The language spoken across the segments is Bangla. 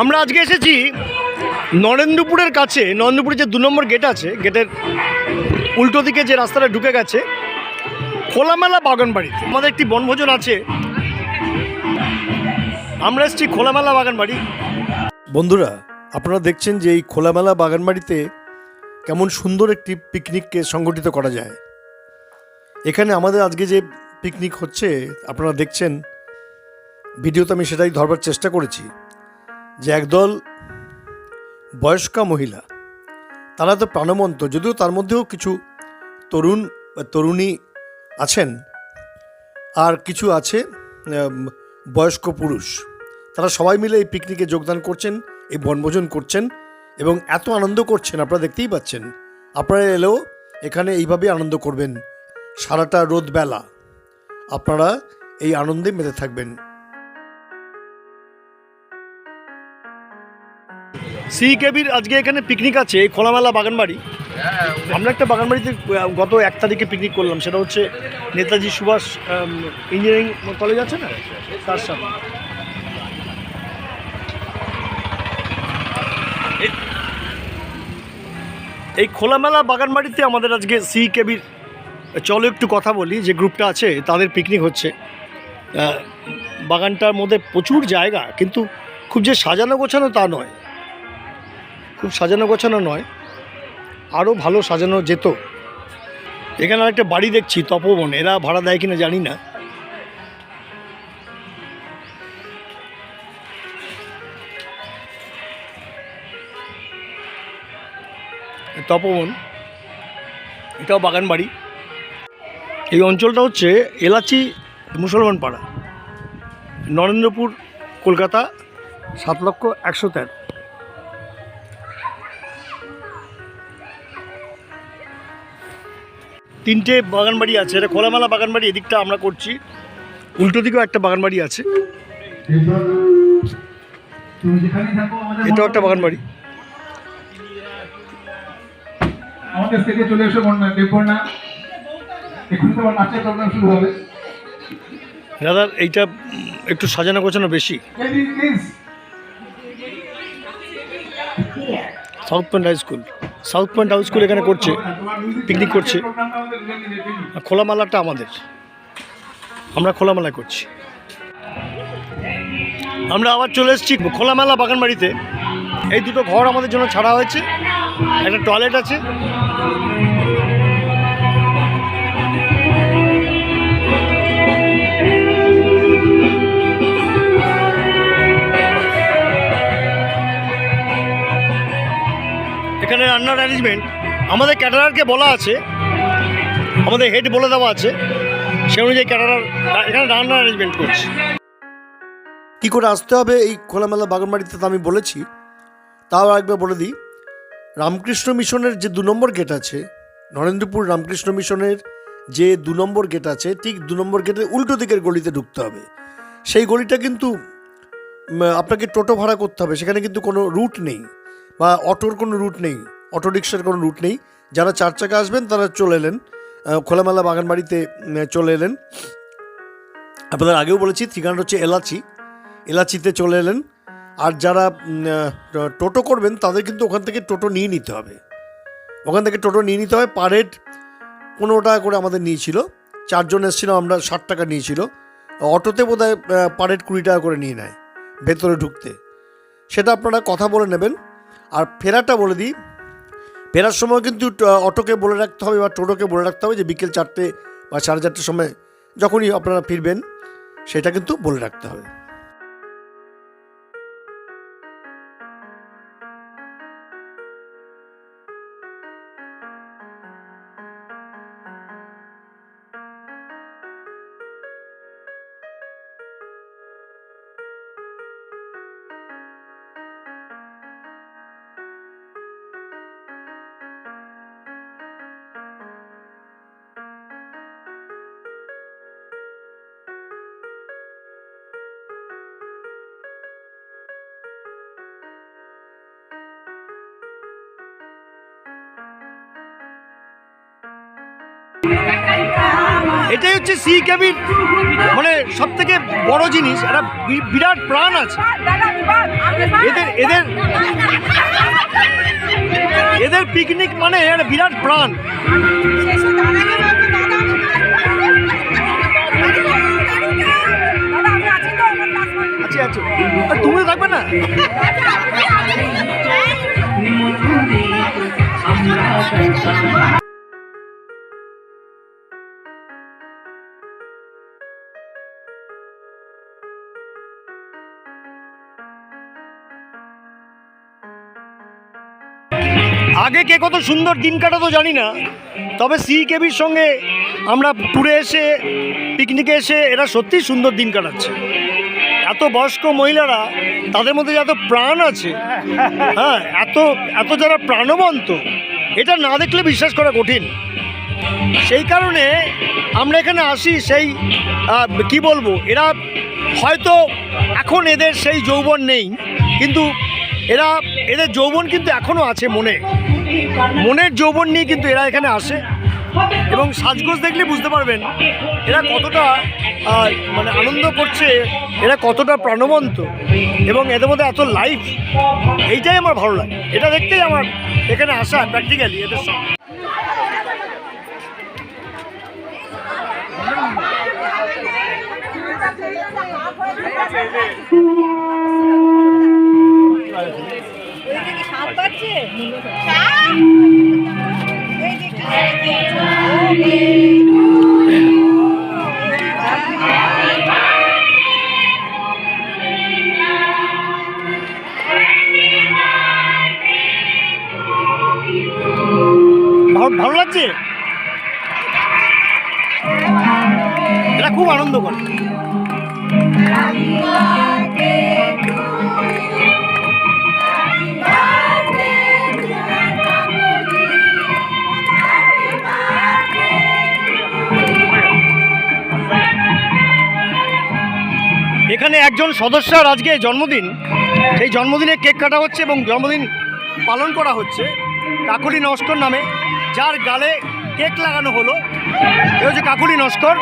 আমরা আজকে এসেছি নরেন্দ্রপুরের কাছে। নরেন্দ্রপুরের যে দু নম্বর গেট আছে গেটের উল্টো দিকে যে রাস্তাটা ঢুকে গেছে, খোলামেলা বাগান বাগানবাড়িতে। আমাদের একটি বনভোজন আছে। আমরা এসেছি খোলামেলা বাগানবাড়ি। বন্ধুরা, আপনারা দেখছেন যে এই খোলামেলা বাগানবাড়িতে কেমন সুন্দর একটি পিকনিককে সংগঠিত করা যায়। এখানে আমাদের আজকে যে পিকনিক হচ্ছে, আপনারা দেখছেন, ভিডিওতে আমি সেটাই ধরবার চেষ্টা করেছি। যে একদল বয়স্কা মহিলা, তারা তো প্রাণবন্ত, যদিও তার মধ্যেও কিছু তরুণ, তরুণী আছেন। আর কিছু আছে বয়স্ক পুরুষ। তারা সবাই মিলে এই পিকনিকে যোগদান করছেন, এই বনভোজন করছেন এবং এত আনন্দ করছেন, আপনারা দেখতেই পাচ্ছেন। আপনারা এলেও এখানে এইভাবেই আনন্দ করবেন, সারাটা রোদ বেলা আপনারা এই আনন্দে মেতে থাকবেন। সি কেবির আজকে এখানে পিকনিক আছে, এই খোলামেলা বাগানবাড়ি। আমরা একটা বাগানবাড়িতে গত এক তারিখে পিকনিক করলাম, সেটা হচ্ছে নেতাজি সুভাষ ইঞ্জিনিয়ারিং কলেজ আছে না? তার সামনে। এই খোলামেলা বাগানবাড়িতে আমাদের আজকে সি কেবির চলো একটু কথা বলি, যে গ্রুপটা আছে, তাদের পিকনিক হচ্ছে। বাগানটার মধ্যে প্রচুর জায়গা, কিন্তু খুব যে সাজানো গোছানো তা নয়। খুব সাজানো গোছানো নয় আরও ভালো সাজানো যেত। এখানে একটা বাড়ি দেখছি, তপবন। এরা ভাড়া দেয় কিনা জানি না। তপবন, এটাও বাগান বাড়ি। এই অঞ্চলটা হচ্ছে এলাচি মুসলমান পাড়া। নরেন্দ্রপুর, কলকাতা, সাত লক্ষ একশো তেরো। তিনটে বাগানবাড়ি আছে এটা খোলামেলা বাগানবাড়ি এদিকটা আমরা করছি। উল্টো দিকেও একটা বাগানবাড়ি আছে। এটাও একটা বাগানবাড়ি। আমাদের স্টেজে চলে এসো বন্যা দেববন্যা তো নাচের প্রোগ্রাম শুরু হবে। দাদার এইটা একটু সাজানো গোছানো বেশি। South point high school south point house school এখানে করছে পিকনিক করছে। খোলামেলাটা আমাদের। আমরা খোলামেলা করছি। আমরা আবার চলে এসেছি খোলামেলা বাগানবাড়িতে। এই দুটো ঘর আমাদের জন্য ছাড়া হয়েছে। একটা টয়লেট আছে। রান্নার অ্যারেঞ্জমেন্ট আমাদের ক্যাটারারকে বলা আছে, আমাদের হেড বলে দেওয়া আছে, সে অনুযায়ী ক্যাটারার এখানে রান্নার অ্যারেঞ্জমেন্ট করছে। কী করে আসতে হবে এই খোলামেলা বাগানবাড়িতে তো আমি বলেছি, তাও একবার বলে দিই, রামকৃষ্ণ মিশনের যে দু নম্বর গেট আছে, নরেন্দ্রপুর রামকৃষ্ণ মিশনের যে দু নম্বর গেট আছে, ঠিক দু নম্বর গেটের উল্টো দিকের গলিতে ঢুকতে হবে। সেই গলিটা কিন্তু আপনাকে টোটো ভাড়া করতে হবে, সেখানে কিন্তু কোনো রুট নেই, বা অটোর কোনো রুট নেই। অটো রিক্সার কোনো রুট নেই। যারা চার চাকা আসবেন, তারা চলে এলেন। খোলামেলা বাগানবাড়িতে চলে এলেন। আপনাদের আগেও বলেছি, ঠিকানাটা হচ্ছে এলাচি। এলাচিতে চলে এলেন। আর যারা টোটো করবেন, তাদের কিন্তু ওখান থেকে টোটো নিয়ে নিতে হবে। ওখান থেকে টোটো নিয়ে নিতে হবে পার হেড পনেরো টাকা করে আমাদের নিয়েছিল। চারজন এসেছিলাম আমরা ষাট টাকা নিয়েছিল। অটোতে বোধ হয় পার হেড কুড়ি টাকা করে নিয়ে নেয়, ভেতরে ঢুকতে। সেটা আপনারা কথা বলে নেবেন। আর ফেরাটা বলে দিই ফেরার সময় কিন্তু অটোকে বলে রাখতে হবে বা টোটোকে বলে রাখতে হবে যে বিকেল চারটে বা সাড়ে চারটের সময় যখনই আপনারা ফিরবেন, সেটা কিন্তু বলে রাখতে হবে। এটাই হচ্ছে সি কেবির মানে সব থেকে বড় জিনিস, একটা বিরাট প্রাণ আছে। এদের এদের এদের পিকনিক মানে একটা বিরাট প্রাণ। আচ্ছা আচ্ছা। আর তুমি থাকবে না? আগে কে কত সুন্দর দিন কাটাতো জানি না, তবে সি কেবির সঙ্গে আমরা ট্যুরে এসে পিকনিকে এসে এরা সত্যিই সুন্দর দিন কাটাচ্ছে। এত বয়স্ক মহিলারা, তাদের মধ্যে যে এত প্রাণ আছে হ্যাঁ এত এত যারা প্রাণবন্ত, এটা না দেখলে বিশ্বাস করা কঠিন। সেই কারণে আমরা এখানে আসি সেই কি বলব, এরা হয়তো এখন এদের সেই যৌবন নেই, কিন্তু এরা, এদের যৌবন কিন্তু এখনও আছে মনে। মনের যৌবন নিয়ে কিন্তু এরা এখানে আসে। এবং সাজগোজ দেখলে বুঝতে পারবেন, এরা কতটা মানে আনন্দ করছে, এরা কতটা প্রাণবন্ত এবং এদের মধ্যে এত লাইফ এইটাই আমার ভালো লাগে। এটা দেখতেই আমার এখানে আসা প্র্যাকটিক্যালি এদের সঙ্গে সাপ পাচ্ছে ভালো লাগছে? এরা খুব আনন্দ করে। একজন সদস্যার আজকে জন্মদিন। সেই জন্মদিনে কেক কাটা হচ্ছে এবং জন্মদিন পালন করা হচ্ছে কাকুলি নস্কর নামে, যার গালে কেক লাগানো হলো। এ হচ্ছে কাকুলি নস্কর।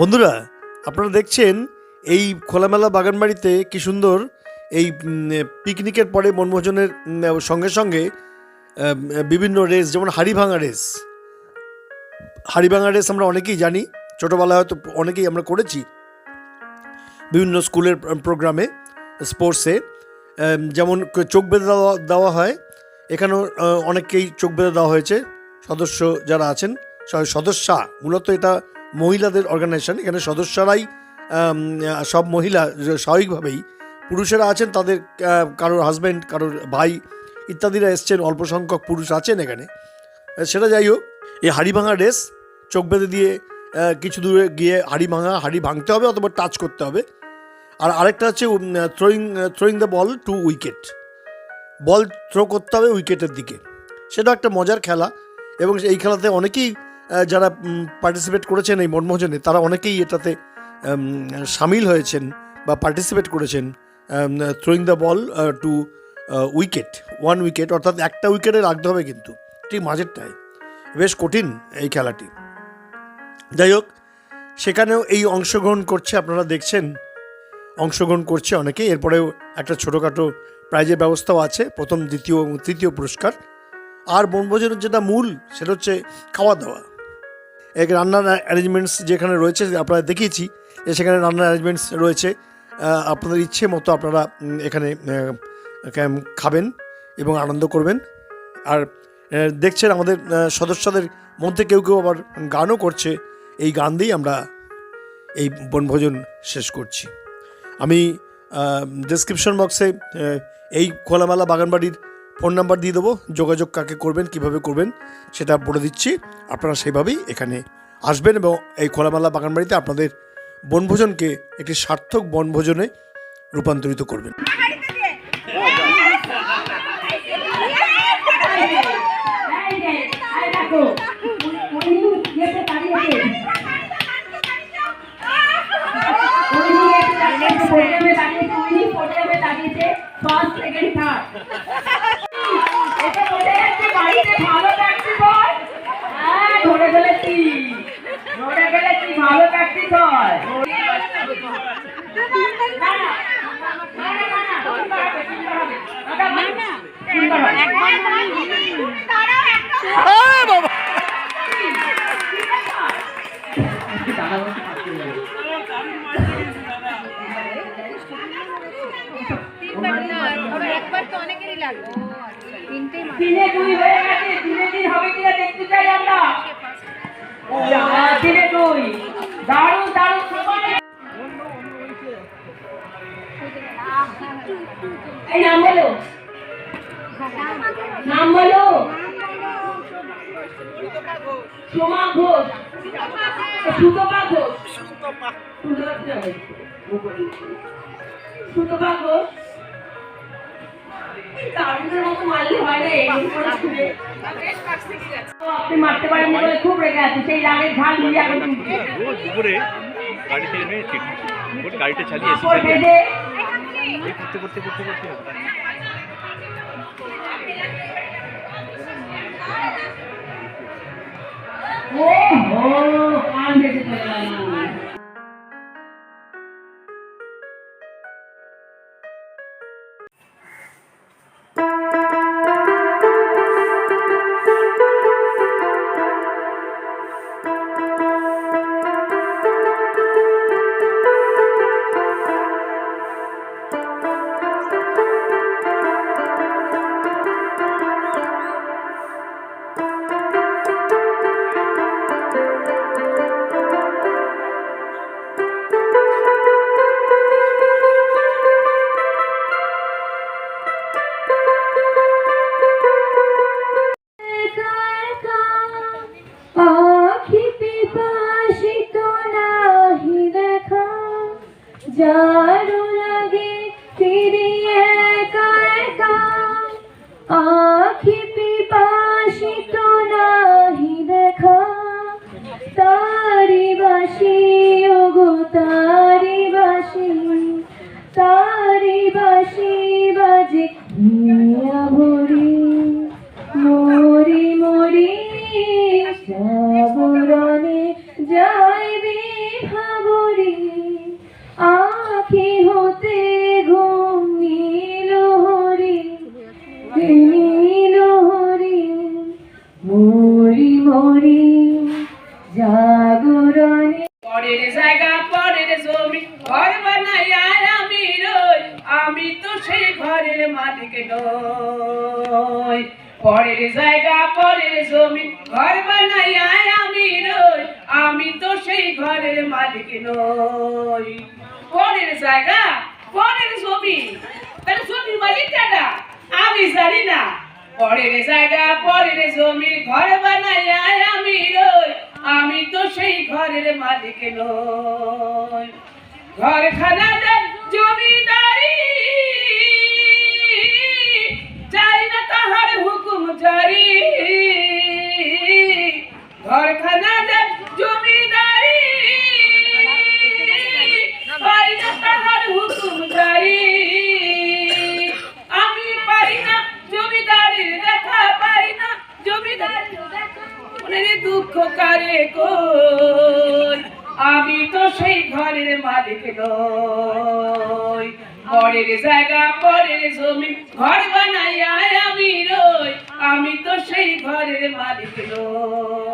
বন্ধুরা, আপনারা দেখছেন এই খোলামেলা বাগানবাড়িতে কি সুন্দর এই পিকনিকের পরে বনভোজনের সঙ্গে সঙ্গে বিভিন্ন রেস যেমন হাড়ি ভাঙা রেস হাড়ি ভাঙা রেস আমরা অনেকেই জানি, ছোটোবেলায় হয়তো অনেকেই আমরা করেছি। বিভিন্ন স্কুলের প্রোগ্রামে স্পোর্টসে যেমন চোখ বেঁধে দেওয়া দেওয়া হয়, এখানেও অনেককেই চোখ বেঁধে দেওয়া হয়েছে। সদস্য যারা আছেন, সদস্যা, মূলত এটা মহিলাদের অর্গানাইজেশন এখানে সদস্যরাই সব মহিলা স্বাভাবিকভাবেই পুরুষেরা আছেন, তাদের কারোর হাজব্যান্ড কারোর ভাই ইত্যাদিরা এসছেন, অল্প সংখ্যক পুরুষ আছেন এখানে। সেটা যাই হোক, এই হাড়ি ভাঙা রেস চোখ বেঁধে দিয়ে কিছু দূরে গিয়ে হাড়ি ভাঙা হাড়ি ভাঙতে হবে অথবা টাচ করতে হবে। আর আরেকটা হচ্ছে throwing throwing the ball to wicket ball throw করতে হবে উইকেটের দিকে। সেটা একটা মজার খেলা এবং এই খেলাতে অনেকেই যারা পার্টিসিপেট করেছেন এই মনমোহনে তারা অনেকেই এটাতে সামিল হয়েছেন বা পার্টিসিপেট করেছেন throwing the ball to wicket one wicket অর্থাৎ একটা উইকেটে রাখতে হবে কিন্তু, ঠিক মাঝেরটায়। বেশ কঠিন এই খেলাটি। যাই হোক, সেখানেও এই অংশগ্রহণ করছে, আপনারা দেখছেন, অংশগ্রহণ করছে অনেকে এরপরেও একটা ছোটোখাটো প্রাইজের ব্যবস্থাও আছে, প্রথম, দ্বিতীয় এবং তৃতীয় পুরস্কার। আর বনভোজনের যেটা মূল, সেটা হচ্ছে খাওয়া দাওয়া। এক রান্নার অ্যারেঞ্জমেন্টস যেখানে রয়েছে, আপনারা দেখিয়েছি, যে সেখানে রান্নার অ্যারেঞ্জমেন্টস রয়েছে। আপনাদের ইচ্ছে মতো আপনারা এখানে খাবেন এবং আনন্দ করবেন। আর দেখছেন আমাদের সদস্যদের মধ্যে কেউ কেউ আবার গানও করছে। এই গান দিয়েই আমরা এই বনভোজন শেষ করছি। আমি ডেসক্রিপশন বক্সে এই খোলামেলা বাগানবাড়ির ফোন নাম্বার দিয়ে দেবো যোগাযোগ কাকে করবেন কীভাবে করবেন সেটা বলে দিচ্ছি। আপনারা সেইভাবেই এখানে আসবেন এবং এই খোলামেলা বাগানবাড়িতে আপনাদের বনভোজনকে একটি সার্থক বনভোজনে রূপান্তরিত করবেন। এই যে, এই দেখো, ওই ইয়েতে দাঁড়িয়েছে। ওই ইয়েতে দাঁড়িয়েছে, podium এ দাঁড়িয়েছে, ওই podium এ দাঁড়িয়েছে, first, second, third। এতে বোঝা যাচ্ছে বাড়িতে ভালো practice হয়। হ্যাঁ, ধরে ফেলেছি। ধরে ফেলেছি, ভালো practice হয়। না, না, না, না, না, না, সুন্দর হবে, সুন্দর হবে। দাদা, সুন্দর হবে। একবার তো অনেকেরই লাগবে দিনে দুই হয়ে গেছে দিনে দিন হবে কিনা দেখতে চাই আমরা। আহ, দিনে দুই। দারুণ দারুণ এই নাম বলো। নাম বলো। সোমা ঘোষ। সুতপা ঘোষ। সুতপা ঘোষ। দারুণের মতো মারলে হয় রে এরকম করে ও, আপনি মারতে পারেন বলে খুব রেগে আছে সেই রাগের ঝাল দিয়ে এখন তুলছে। রোজ দুপুরে গাড়ি থেকে নেমে ঠিক করে গাড়িটা চালিয়ে এসে কাপড় চালিয়ে বেঁধে এই করতে করতে করতে করতে ও হো কান বেঁধে চলে যারু লাগে ফিরিয়ে একা একা ঘরের মালিক নই। পরের জায়গা, পরের জমি। তাহলে জমির মালিক কাটা আমি জানি না। পরের জায়গা, পরের জমি, ঘর বানাইয়া আমি রই। আমি তো সেই ঘরের মালিক নই। ঘর খানা জমিদারি। চাই না তাহার হুকুম জারি। ঘর খানা কই? আমি তো সেই ঘরের মালিক নই। পরের জায়গা, পরের জমি, ঘর বানাইয়া আমি রই। আমি তো সেই ঘরের মালিক নই।